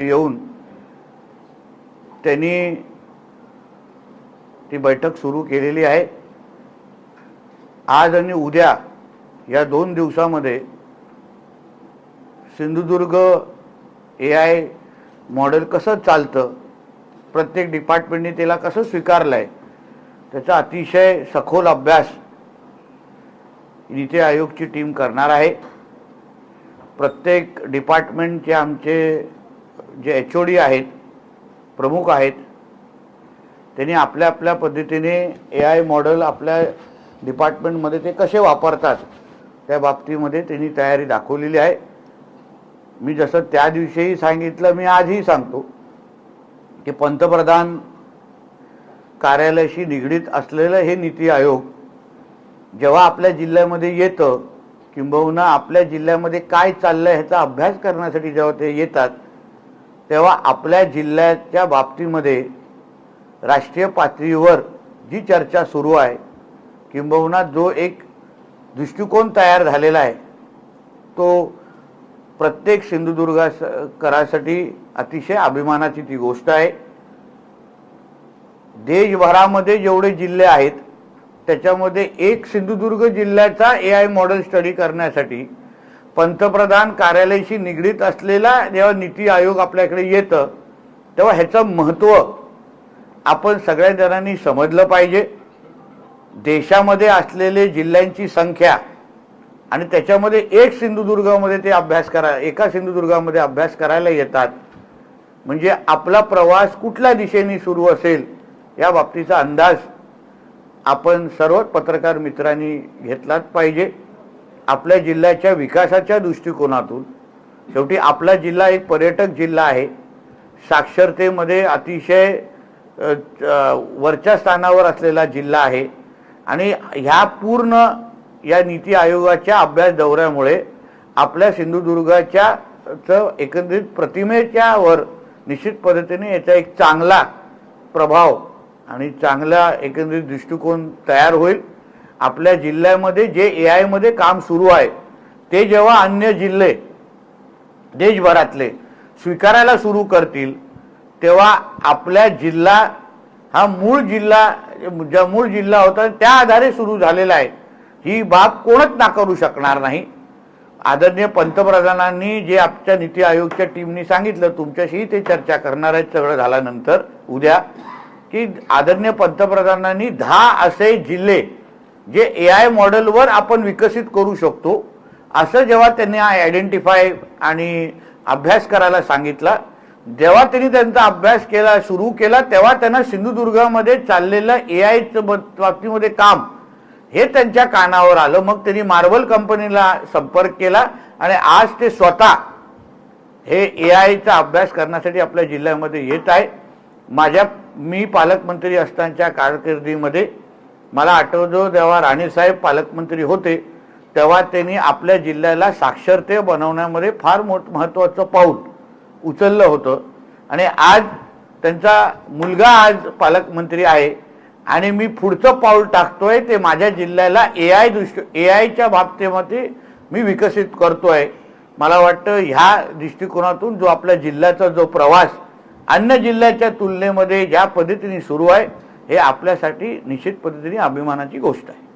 येऊन त्यांनी ती बैठक सुरू केलेली आहे. आज आणि उद्या या दोन दिवसामध्ये सिंधुदुर्ग ए आय मॉडेल कसं चालतं प्रत्येक डिपार्टमेंटने त्याला कसं स्वीकारलं आहे त्याचा अतिशय सखोल अभ्यास नीती आयोगची टीम करणार आहे. प्रत्येक डिपार्टमेंटचे आमचे जे एच ओ डी आहेत प्रमुख आहेत त्यांनी आपल्या आपल्या पद्धतीने ए आय मॉडेल आपल्या डिपार्टमेंटमध्ये ते कसे वापरतात त्या बाबतीमध्ये त्यांनी तयारी दाखवलेली आहे. मी जसं त्या दिवशीही सांगितलं मी आजही सांगतो की पंतप्रधान कार्यालयाशी निगडीत असलेलं हे नीती आयोग जेव्हा आपल्या जिल्ह्यामध्ये येतं किंबहुना आपल्या जिल्ह्यामध्ये काय चाललंय ह्याचा अभ्यास करण्यासाठी जेव्हा ते येतात तेव्हा आपल्या जिल्ह्याच्या बाबतीमध्ये राष्ट्रीय पातळीवर जी चर्चा सुरू आहे किंबहुना जो एक दृष्टिकोन तयार झालेला आहे तो प्रत्येक सिंधुदुर्गा करासाठी अतिशय अभिमानाची ती गोष्ट आहे. देशभरामध्ये जेवढे जिल्हे आहेत त्याच्यामध्ये एक सिंधुदुर्ग जिल्ह्याचा ए आय मॉडेल स्टडी करण्यासाठी पंतप्रधान कार्यालयाशी निगडीत असलेला जेव्हा नीती आयोग आपल्याकडे येतं तेव्हा ह्याचं महत्त्व आपण सगळ्या जणांनी समजलं पाहिजे. देशामध्ये असलेले जिल्ह्यांची संख्या आणि त्याच्यामध्ये एक सिंधुदुर्गामध्ये ते अभ्यास करा एका सिंधुदुर्गामध्ये अभ्यास करायला येतात. म्हणजे आपला प्रवास कुठल्या दिशेने सुरू असेल या बाबतीचा अंदाज आपण सर्व पत्रकार मित्रांनी घेतलाच पाहिजे. आपल्या जिल्ह्याच्या विकासाच्या दृष्टिकोनातून शेवटी आपला जिल्हा एक पर्यटक जिल्हा आहे. साक्षरतेमध्ये अतिशय वरच्या स्थानावर असलेला जिल्हा आहे. आणि ह्या पूर्ण या नीती आयोगाच्या अभ्यास दौऱ्यामुळे आपल्या सिंधुदुर्गाच्या चं एकंदरीत प्रतिमेच्या वर निश्चित पद्धतीने याचा एक चांगला प्रभाव आणि चांगला एकंदरीत दृष्टिकोन तयार होईल. आपल्या जिल्ह्यामध्ये जे ए आयमध्ये काम सुरू आहे ते जेव्हा अन्य जिल्हे देशभरातले स्वीकारायला सुरू करतील तेव्हा आपल्या जिल्हा हा मूळ जिल्हा ज्या मूळ जिल्हा होता त्या आधारे सुरू झालेला आहे. ही बाब कोणच नाकारू शकणार नाही. आदरणीय पंतप्रधानांनी जे आमच्या नीती आयोगच्या टीमनी सांगितलं तुमच्याशी ते चर्चा करणार आहेत सगळं झाल्यानंतर. उद्या की आदरणीय पंतप्रधानांनी दहा असे जिल्हे जे ए आय मॉडेलवर आपण विकसित करू शकतो असं जेव्हा त्यांनी आयडेंटिफाय आणि अभ्यास करायला सांगितला जेव्हा त्यांनी त्यांचा अभ्यास केला सुरू केला तेव्हा त्यांना सिंधुदुर्गामध्ये चाललेलं ए आयचं बाबतीमध्ये काम हे त्यांच्या कानावर आलं. मग त्यांनी मार्बल कंपनीला संपर्क केला आणि आज ते स्वतः हे ए आयचा अभ्यास करण्यासाठी आपल्या जिल्ह्यामध्ये येत आहे. माझ्या मी पालकमंत्री असतानाच्या कारकिर्दीमध्ये मला आठवतो जेव्हा राणेसाहेब पालकमंत्री होते तेव्हा त्यांनी आपल्या जिल्ह्याला साक्षरते बनवण्यामध्ये फार मोठं महत्त्वाचं पाऊल उचललं होतं. आणि आज त्यांचा मुलगा आज पालकमंत्री आहे आणि मी पुढचं पाऊल टाकतोय ते माझ्या जिल्ह्याला ए आय दृष्ट ए आयच्या बाबतीमध्ये मी विकसित करतोय. मला वाटतं ह्या दृष्टिकोनातून जो आपल्या जिल्ह्याचा जो प्रवास अन्य जिल्ह्याच्या तुलनेमध्ये ज्या पद्धतीने सुरू आहे हे आपल्यासाठी निश्चित पद्धतीने अभिमानाची गोष्ट आहे.